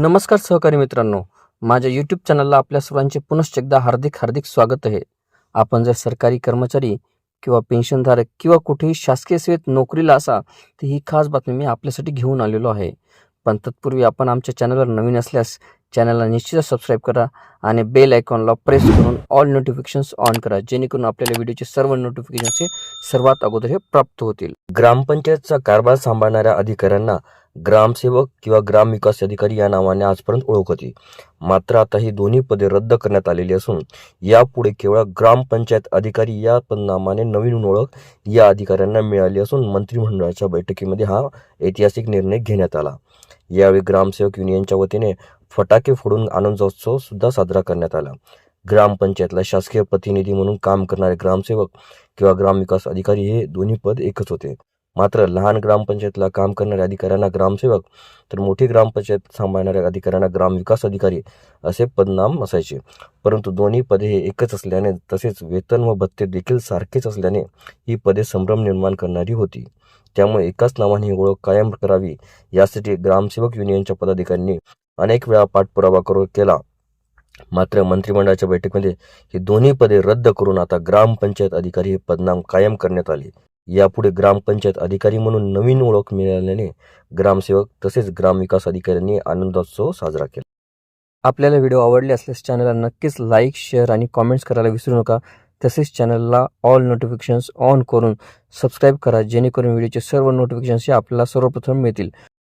नमस्कार सहकारी मित्रांनो. माझ्या यूट्यूब चॅनलला आपल्या सर्वांचे पुनश्च एकदा हार्दिक हार्दिक स्वागत आहे. आपण जर सरकारी कर्मचारी किंवा पेन्शनधारक किंवा कुठेही शासकीय सेवेत नोकरीला असा तर ही खास बातमी मी आपल्यासाठी घेऊन आलेलो आहे. पण तत्पूर्वी आपण आमच्या चॅनलवर नवीन असल्यास चॅनलला निश्चितच सबस्क्राईब करा आणि बेल आयकॉनला प्रेस करून ऑल नोटिफिकेशन्स ऑन करा जेणेकरून आपल्याला व्हिडिओचे सर्व नोटिफिकेशन्स हे सर्वात अगोदर हे प्राप्त होतील. ग्रामपंचायतचा कारभार सांभाळणाऱ्या अधिकाऱ्यांना ग्रामसेवक किंवा ग्रामविकास अधिकारी या नावाने आजपर्यंत ओळख होती. मात्र आता ही दोन्ही पदे रद्द करण्यात आलेली असून यापुढे केवळ ग्रामपंचायत अधिकारी या पदनामाने नवीन ओळख या अधिकाऱ्यांना मिळाली असून मंत्रिमंडळाच्या बैठकीमध्ये हा ऐतिहासिक निर्णय घेण्यात आला. यावेळी ग्रामसेवक युनियनच्या वतीने फटाके फोडून आनंदोत्सव सुद्धा साजरा करण्यात आला. ग्रामपंचायतला शासकीय प्रतिनिधी म्हणून काम करणारे ग्रामसेवक किंवा ग्रामविकास अधिकारी हे दोन्ही पद एकच होते. मात्र लहान ग्रामपंचायतला काम करणाऱ्या अधिकाऱ्यांना ग्रामसेवक तर मोठी ग्रामपंचायत सांभाळणाऱ्या अधिकाऱ्यांना ग्रामविकास अधिकारी असे पदनाम असायचे. परंतु दोन्ही पदे हे एकच असल्याने तसेच वेतन व भत्ते देखील सारखेच असल्याने ही पदे संभ्रम निर्माण करणारी होती. त्यामुळे एकाच नावाने ही ओळख कायम करावी यासाठी ग्रामसेवक युनियनच्या पदाधिकाऱ्यांनी अनेक वेळा पाठपुरावा करू केला. मात्र मंत्रिमंडळाच्या बैठकीमध्ये ही दोन्ही पदे रद्द करून आता ग्रामपंचायत अधिकारी हे पदनाम कायम करण्यात आले. यापुढे ग्रामपंचायत अधिकारी म्हणून नवीन ओळख मिळाल्याने ग्रामसेवक तसेच ग्रामविकास अधिकाऱ्यांनी आनंदोत्सव साजरा केला. आपल्याला व्हिडिओ आवडले असल्यास चॅनलला नक्कीच लाईक शेअर आणि कॉमेंट्स करायला विसरू नका. तसेच चॅनलला ऑल नोटिफिकेशन्स ऑन करून सबस्क्राईब करा जेणेकरून व्हिडिओचे सर्व नोटिफिकेशन्स हे आपल्याला सर्वप्रथम मिळतील.